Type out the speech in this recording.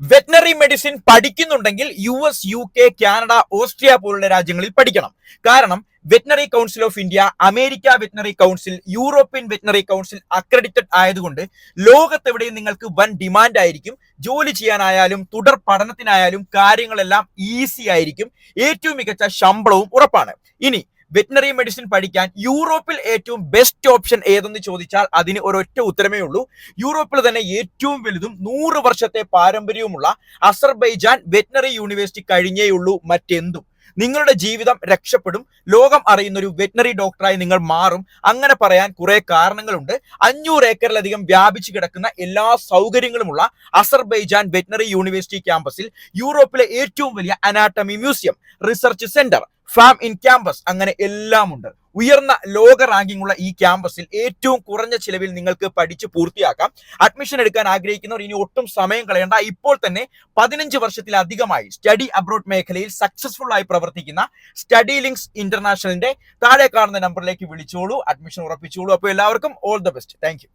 Veterinary medicine പഠിക്കുന്നുണ്ടെങ്കിൽ U S U K Canada Austria പോലുള്ള രാജ്യങ്ങളിൽ പഠിക്കണം. കാരണം veterinary council of India America veterinary council European veterinary council accredited ആയതുകൊണ്ട് ലോകത്തെവിടെയും നിങ്ങൾക്ക് വൻ ഡിമാൻഡ് ആയിരിക്കും. ജോലി ചെയ്യാനായാലും തുടർ പഠനത്തിനായാലും കാര്യങ്ങളെല്ലാം ഈസി ആയിരിക്കും. ഏറ്റവും മികച്ച ശമ്പളവും ഉറപ്പാണ്. ഇനി വെറ്റിനറി മെഡിസിൻ പഠിക്കാൻ യൂറോപ്പിൽ ഏറ്റവും ബെസ്റ്റ് ഓപ്ഷൻ ഏതെന്ന് ചോദിച്ചാൽ അതിന് ഒരൊറ്റ ഉത്തരമേ ഉള്ളൂ. യൂറോപ്പിൽ തന്നെ ഏറ്റവും വലുതും നൂറ് വർഷത്തെ പാരമ്പര്യവുമുള്ള അസർബൈജാൻ വെറ്റിനറി യൂണിവേഴ്സിറ്റി കഴിഞ്ഞേയുള്ളൂ മറ്റെന്തും. നിങ്ങളുടെ ജീവിതം രക്ഷപ്പെടും. ലോകം അറിയുന്ന ഒരു വെറ്റിനറി ഡോക്ടറായി നിങ്ങൾ മാറും. അങ്ങനെ പറയാൻ കുറെ കാരണങ്ങളുണ്ട്. അഞ്ഞൂറ് ഏക്കറിലധികം വ്യാപിച്ചു കിടക്കുന്ന എല്ലാ സൗകര്യങ്ങളുമുള്ള അസർബൈജാൻ വെറ്റിനറി യൂണിവേഴ്സിറ്റി ക്യാമ്പസിൽ യൂറോപ്പിലെ ഏറ്റവും വലിയ anatomy museum research centre farm in campus അങ്ങനെ എല്ലാം ഉണ്ട് ഉയർന്ന ലോക റാങ്കിംഗ് ഉള്ള ഈ ക്യാമ്പസിൽ ഏറ്റവും കുറഞ്ഞ ചിലവിൽ നിങ്ങൾക്ക് പഠിച്ച് പൂർത്തിയാക്കാം. അഡ്മിഷൻ എടുക്കാൻ ആഗ്രഹിക്കുന്നവർ ഇനി ഒട്ടും സമയം കളയേണ്ട. ഇപ്പോൾ തന്നെ പതിനഞ്ച് വർഷത്തിലധികമായി സ്റ്റഡി അബ്രോഡ് മേഖലയിൽ സക്സസ്ഫുൾ ആയി പ്രവർത്തിക്കുന്ന സ്റ്റഡി ലിങ്ക്സ് ഇന്റർനാഷണലിന്റെ താഴെ കാണുന്ന നമ്പറിലേക്ക് വിളിച്ചോളൂ. അഡ്മിഷൻ ഉറപ്പിച്ചോളൂ. അപ്പോൾ എല്ലാവർക്കും ഓൾ ദ ബെസ്റ്റ് താങ്ക്